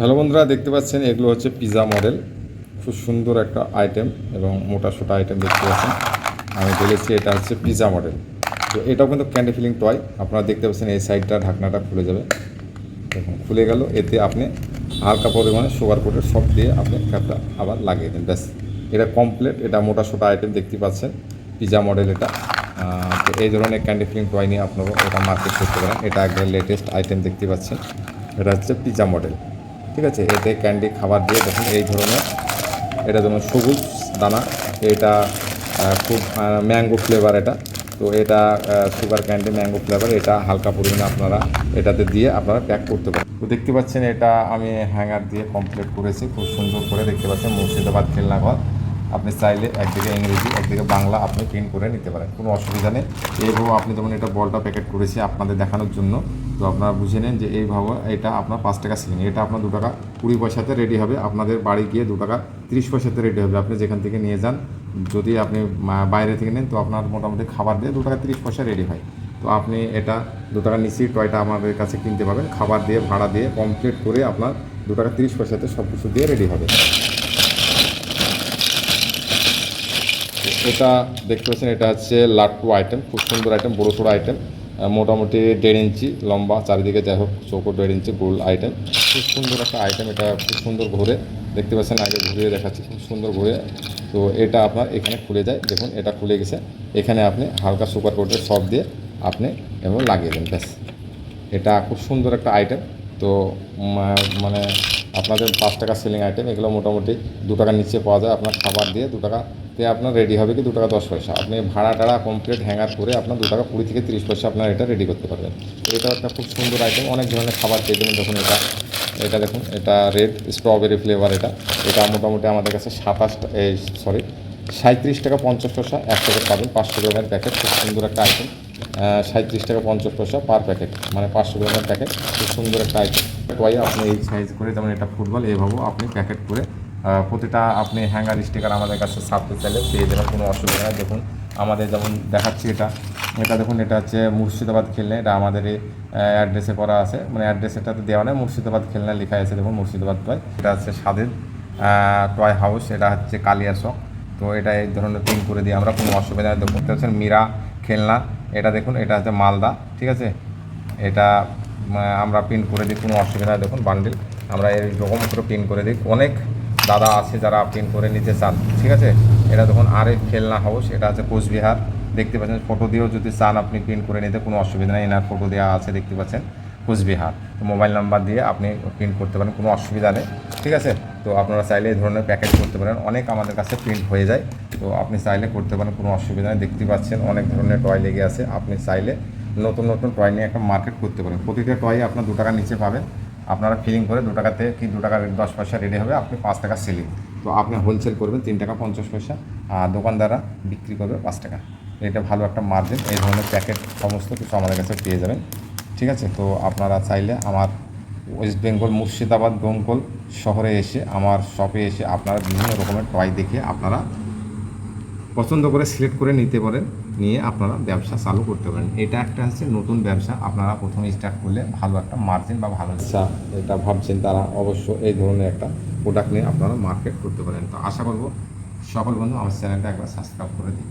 Hello বন্ধুরা, দেখতে পাচ্ছেন, এগুলো হচ্ছে পিজা মডেল খুব সুন্দর একটা আইটেম এবং মোটা সোটা আইটেম দেখতে পাচ্ছেন। আমি বলেছি, এটা হচ্ছে পিজা মডেল তো এটাও কিন্তু ক্যান্ডি ফিলিং টয় আপনারা দেখতে পাচ্ছেন, এই সাইডটা ঢাকনাটা খুলে যাবে। দেখুন, খুলে গেল। এতে আপনি হালকা পরিমাণে সুগার কোটের সব দিয়ে আপনি ক্যাপটা আবার লাগিয়ে দেন। ব্যাস, এটা কমপ্লিট এটা মোটা সোটা আইটেম দেখতে পাচ্ছেন। পিজা মডেল এটা। তো এই ধরনের ক্যান্ডি ফিলিং টয় নিয়ে আপনারা এটা মার্কেট করতে পারেন। এটা একদম লেটেস্ট আইটেম দেখতে পাচ্ছেন। এটা হচ্ছে পিজা মডেল ঠিক আছে? এতে ক্যান্ডি, খাবার দিয়ে দেখুন এই ধরনের। এটা যেমন সবুজ দানা, এটা খুব ম্যাঙ্গো ফ্লেভার এটা। তো এটা সুগার ক্যান্ডি ম্যাঙ্গো ফ্লেভার এটা হালকা পরিমাণে আপনারা এটাতে দিয়ে আপনারা প্যাক করতে পারেন। তো দেখতে পাচ্ছেন এটা আমি হ্যাঙ্গার দিয়ে কমপ্লিট করেছি, খুব সুন্দর করে দেখতে পাচ্ছেন, মুর্শিদাবাদ খেলনাঘর। আপনি চাইলে একদিকে ইংরেজি, একদিকে বাংলা আপনি প্রিন্ট করে নিতে পারেন, কোনো অসুবিধা নেই। এইভাবে আপনি যেমন এটা বলটা প্যাকেট করেছি আপনাদের দেখানোর জন্য। তো আপনারা বুঝে নেন যে এইভাবে এটা আপনার পাঁচ টাকা সিলিং এটা আপনার দু টাকা কুড়ি পয়সাতে রেডি হবে, আপনাদের বাড়ি গিয়ে দু টাকা তিরিশ পয়সাতে রেডি হবে। আপনি যেখান থেকে নিয়ে যান, যদি আপনি বাইরে থেকে নেন, তো আপনার মোটামুটি খাবার দিয়ে দু টাকা তিরিশ পয়সা রেডি হয়। তো আপনি এটা দু টাকা নিচেই টয়টা আমাদের কাছে কিনতে পাবেন। খাবার দিয়ে, ভাড়া দিয়ে কমপ্লিট করে আপনার দু টাকা তিরিশ পয়সাতে সব কিছু দিয়ে রেডি হবে। এটা দেখতে পাচ্ছেন, এটা হচ্ছে লাট্টু আইটেম খুব সুন্দর আইটেম বড়ো সড়ো আইটেম মোটামুটি দেড় ইঞ্চি লম্বা চারিদিকে যাই হোক চৌকো দেড় ইঞ্চি, গোল আইটেম খুব সুন্দর একটা আইটেম এটা খুব সুন্দর ঘুরে। দেখতে পাচ্ছেন, আগে ঘুরিয়ে দেখাচ্ছি, খুব সুন্দর ঘুরে। তো এটা আপনার এখানে খুলে যায়। দেখুন, এটা খুলে গেছে। এখানে আপনি হালকা সুপার কোটের সব দিয়ে আপনি এবং লাগিয়ে দেন, ব্যাস। এটা খুব সুন্দর একটা আইটেম তো মানে আপনাদের পাঁচ টাকা সেলিং আইটেম এগুলো মোটামুটি দু টাকার নিচে পাওয়া যায় আপনার খাবার দিয়ে, দু টাকাতে আপনার রেডি হবে কি দু টাকা দশ পয়সা। আপনি ভাড়া টাড়া কমপ্লিট হ্যাঙ্গার করে আপনার দু টাকা কুড়ি থেকে তিরিশ পয়সা আপনার এটা রেডি করতে পারবেন। এটা একটা খুব সুন্দর আইটেম অনেক ধরনের খাবার পেয়ে যাবেন দেখুন এটা এটা দেখুন, এটা রেড স্ট্রবেরি ফ্লেভার এটা। এটা মোটামুটি আমাদের কাছে সাতাশ এই সরি সাঁত্রিশ টাকা পঞ্চাশ পয়সা এক প্যাকেট পাবেন, পাঁচশো গ্রামের প্যাকেট খুব সুন্দর একটা আইটেম সাঁত্রিশ টাকা পঞ্চাশ পয়সা পার প্যাকেট মানে পাঁচশো গ্রামের প্যাকেট খুব সুন্দর একটা আইটেম টয় আপনি এই সাইজ করে যেমন এটা ফুটবল এইভাবেও আপনি প্যাকেট করে প্রতিটা আপনি হ্যাঙ্গার স্টিকার আমাদের কাছে ছাপতে চাইলে পেয়ে যাবেন, কোনো অসুবিধা নেই। দেখুন, আমাদের যেমন দেখাচ্ছি এটা এটা দেখুন, এটা হচ্ছে মুর্শিদাবাদ খেলনা, এটা আমাদের অ্যাড্রেসে করা আছে। মানে অ্যাড্রেস এটাতে দেওয়া নেই, মুর্শিদাবাদ খেলনা লেখা আছে, দেখুন, মুর্শিদাবাদ টয় এটা হচ্ছে স্বাদের টয় হাউস এটা হচ্ছে কালিয়ার শখ তো এটা এই ধরনের প্রিন্ট করে দিই আমরা, কোনো অসুবিধা দেখতে পাচ্ছেন মীরা খেলনা, এটা দেখুন, এটা হচ্ছে মালদা, ঠিক আছে? এটা আমরা প্রিন্ট করে দিই, কোনো অসুবিধা নেই। দেখুন বান্ডিল আমরা এই রকম করে প্রিন্ট করে দিই। অনেক দাদা আছে যারা প্রিন্ট করে নিতে চান, ঠিক আছে? এটা দেখুন আরেক খেলনা হাউস এটা আছে কোচবিহার। দেখতে পাচ্ছেন ফটো দিয়েও যদি চান আপনি প্রিন্ট করে নিতে, কোনো অসুবিধা নেই। এনার ফটো দেওয়া আছে, দেখতে পাচ্ছেন, কোচবিহার। তো মোবাইল নাম্বার দিয়ে আপনি প্রিন্ট করতে পারেন, কোনো অসুবিধা নেই, ঠিক আছে? তো আপনারা চাইলে এই ধরনের প্যাকেট করতে পারেন। অনেক আমাদের কাছে প্রিন্ট হয়ে যায়, তো আপনি চাইলে করতে পারেন, কোনো অসুবিধা নেই। দেখতে পাচ্ছেন, অনেক ধরনের টয় লেগে আছে। আপনি চাইলে নতুন নতুন টয় নিয়ে একটা মার্কেট করতে পারেন। প্রতিটা টয় আপনার দু টাকার নিচে পাবেন আপনারা ফিলিং করে দু টাকাতে কি দু টাকার দশ পয়সা রেডি হবে, আপনি পাঁচ টাকা সেলিং তো আপনি হোলসেল করবেন তিন টাকা পঞ্চাশ পয়সা, আর দোকানদাররা বিক্রি করবে পাঁচ টাকা। এটা ভালো একটা মার্জিন এই ধরনের প্যাকেট সমস্ত কিছু আমাদের কাছে পেয়ে যাবেন। ঠিক আছে? তো আপনারা চাইলে আমার ওয়েস্ট বেঙ্গল মুর্শিদাবাদ, দমকল শহরে এসে, আমার শপে এসে আপনারা বিভিন্ন রকমের টয় দেখে আপনারা পছন্দ করে সিলেক্ট করে নিতে পারেন, নিয়ে আপনারা ব্যবসা চালু করতে পারেন। এটা একটা হচ্ছে নতুন ব্যবসা, আপনারা প্রথমে স্টার্ট করলে ভালো একটা মার্জিন বা ভালো ব্যবসা এটা ভাবছেন তারা অবশ্য এই ধরনের একটা প্রোডাক্ট নিয়ে আপনারা মার্কেট করতে পারেন। তো আশা করব সকল বন্ধু আমার চ্যানেলটা একবার সাবস্ক্রাইব করে দিন।